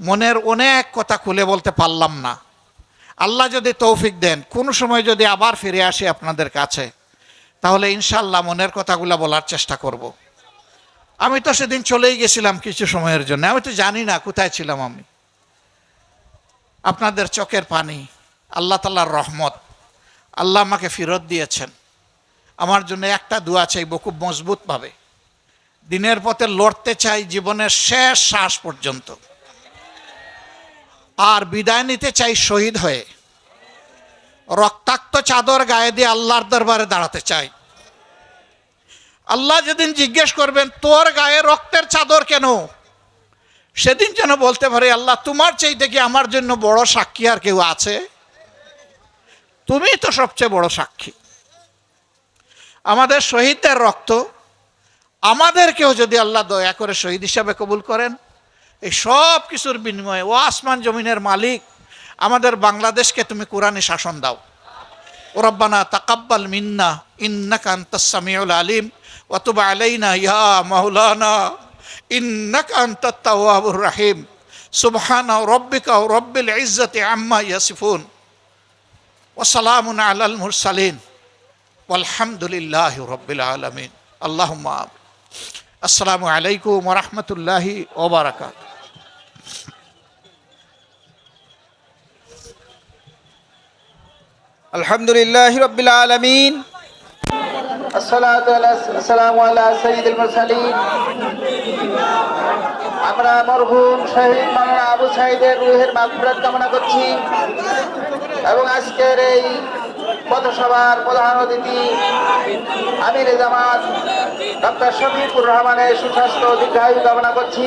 মনের অনেক কথা খুলে বলতে পারলাম না। আল্লাহ যদি তৌফিক দেন, কোন সময় যদি আবার ফিরে আসি আপনাদের কাছে, তাহলে ইনশাল্লাহ মনের কথাগুলো বলার চেষ্টা করব। আমি তো সেদিন চলেই গেছিলাম কিছু সময়ের জন্য। আমি তো জানি না কোথায় ছিলাম আমি। আপনাদের চোখের পানি, আল্লাহ তাল্লাহর রহমত, আল্লাহ আমাকে ফেরত দিয়েছেন। আমার জন্য একটা দোয়া চাইব খুব মজবুতভাবে। দিনের পথে লড়তে চাই জীবনের শেষ শ্বাস পর্যন্ত। আর বিদায় নিতে চাই শহীদ হয়ে। রক্তাক্ত চাদর গায়ে দিয়ে আল্লাহর দরবারে দাঁড়াতে চাই। আল্লাহ যেদিন জিজ্ঞেস করবেন, তোর গায়ে রক্তের চাদর কেন? সেদিন যেন বলতে পারে, আল্লাহ, তোমার চাইতে কি আমার জন্য বড় সাক্ষী আর কেউ আছে? তুমি তো সবচেয়ে বড় সাক্ষী। আমাদের শহীদদের রক্ত, আমাদেরকেও যদি আল্লাহ দয়া করে শহীদ হিসাবে কবুল করেন এই সব কিছুর বিনিময়ে, ও আসমান জমিনের মালিক, আমাদের বাংলাদেশকে তুমি কোরআনে শাসন দাও। ও রব্বানা তাকাব্বাল মিন্না, ইন্নাকা আনতাস সামিউল আলিম, ওয়া তুব আলাইনা ইয়া মাওলানা, ইন্নাকা আনতাত তাওয়াবুর রাহিম। সুবহানা রাব্বিকা রাব্বিল ইজ্জাতি আম্মা ইয়াসিফুন। ওয়া সালামুন আলাল মুরসালিন। rabbil alamin allahumma amin আসসালামু আলাইকুম ওরহমতুল্লাহি ওবরাকাত আলহামদুলিল্লাহ রবিল আলমিন। আমরা মরহুম শহীদ মাওলানা আবু সাহিদের রুহের মাগফিরাত কামনা করছি এবং আজকের এই পথসভার প্রধান অতিথি আমির জামাত ডক্টর শফিকুর রহমানের সুস্বাস্থ্য দীর্ঘায়ু কামনা করছি।